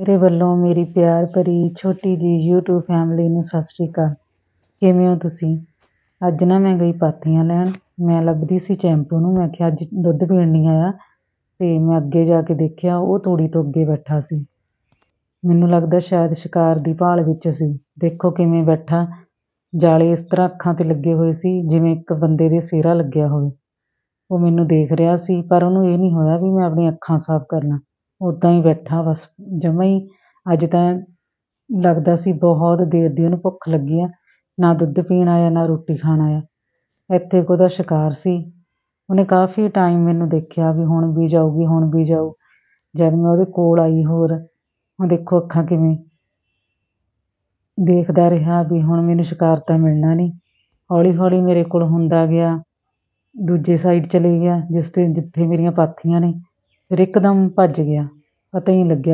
ਮੇਰੇ ਵੱਲੋਂ ਮੇਰੀ ਪਿਆਰ ਭਰੀ ਛੋਟੀ ਜੀ YouTube ਫੈਮਿਲੀ ਨੂੰ ਸਤਿ ਸ਼੍ਰੀ ਅਕਾਲ। ਕਿਵੇਂ ਹੋ ਤੁਸੀਂ? ਅੱਜ ਨਾ ਮੈਂ ਗਈ ਪਾਥੀਆਂ ਲੈਣ। ਮੈਂ ਲੱਭਦੀ ਸੀ ਚੈਂਪੂ ਨੂੰ। ਮੈਂ ਕਿਹਾ ਅੱਜ ਦੁੱਧ ਪੀਣ ਨਹੀਂ ਆਇਆ। ਤੇ ਮੈਂ ਅੱਗੇ ਜਾ ਕੇ ਦੇਖਿਆ, ਉਹ ਤੂੜੀ ਤੋਂ ਅੱਗੇ ਬੈਠਾ ਸੀ। ਮੈਨੂੰ ਲੱਗਦਾ ਸ਼ਾਇਦ ਸ਼ਿਕਾਰ ਦੀ ਭਾਲ ਵਿੱਚ ਸੀ। ਦੇਖੋ ਕਿਵੇਂ ਬੈਠਾ। ਜਾਲੇ ਇਸ ਤਰ੍ਹਾਂ ਅੱਖਾਂ ਤੇ ਲੱਗੇ ਹੋਏ ਸੀ, ਜਿਵੇਂ ਇੱਕ ਬੰਦੇ ਦੇ ਸਿਹਰਾ ਲੱਗਿਆ ਹੋਵੇ। ਉਹ ਮੈਨੂੰ ਦੇਖ ਰਿਹਾ ਸੀ, ਪਰ ਉਹਨੂੰ ਇਹ ਨਹੀਂ ਹੋਇਆ ਵੀ ਮੈਂ ਆਪਣੀਆਂ ਅੱਖਾਂ ਸਾਫ਼ ਕਰਨਾ। ਉੱਦਾਂ ਹੀ ਬੈਠਾ ਬਸ। ਜਮਾਂ ਹੀ ਅੱਜ ਤਾਂ ਲੱਗਦਾ ਸੀ ਬਹੁਤ ਦੇਰ ਦੀ ਉਹਨੂੰ ਭੁੱਖ ਲੱਗੀ ਆ, ਨਾ ਦੁੱਧ ਪੀਣ ਆਇਆ, ਨਾ ਰੋਟੀ ਖਾਣ ਆਇਆ। ਇੱਥੇ ਕੁ ਉਹਦਾ ਸ਼ਿਕਾਰ ਸੀ। ਉਹਨੇ ਕਾਫੀ ਟਾਈਮ ਮੈਨੂੰ ਦੇਖਿਆ ਵੀ ਹੁਣ ਵੀ ਜਾਊਗੀ, ਹੁਣ ਵੀ ਜਾਊ। ਜਦ ਮੈਂ ਉਹਦੇ ਕੋਲ ਆਈ ਹੋਰ ਹੁਣ ਦੇਖੋ ਅੱਖਾਂ ਕਿਵੇਂ ਦੇਖਦਾ ਰਿਹਾ ਵੀ ਹੁਣ ਮੈਨੂੰ ਸ਼ਿਕਾਰ ਤਾਂ ਮਿਲਣਾ ਨਹੀਂ। ਹੌਲੀ ਹੌਲੀ ਮੇਰੇ ਕੋਲ ਹੁੰਦਾ ਗਿਆ, ਦੂਜੇ ਸਾਈਡ ਚਲੇ ਗਿਆ, ਜਿਸ ਤੇ ਜਿੱਥੇ ਮੇਰੀਆਂ ਪਾਥੀਆਂ ਨੇ, ਫਿਰ ਇੱਕਦਮ ਭੱਜ ਗਿਆ, ਪਤਾ ਹੀ ਨਹੀਂ ਲੱਗਿਆ।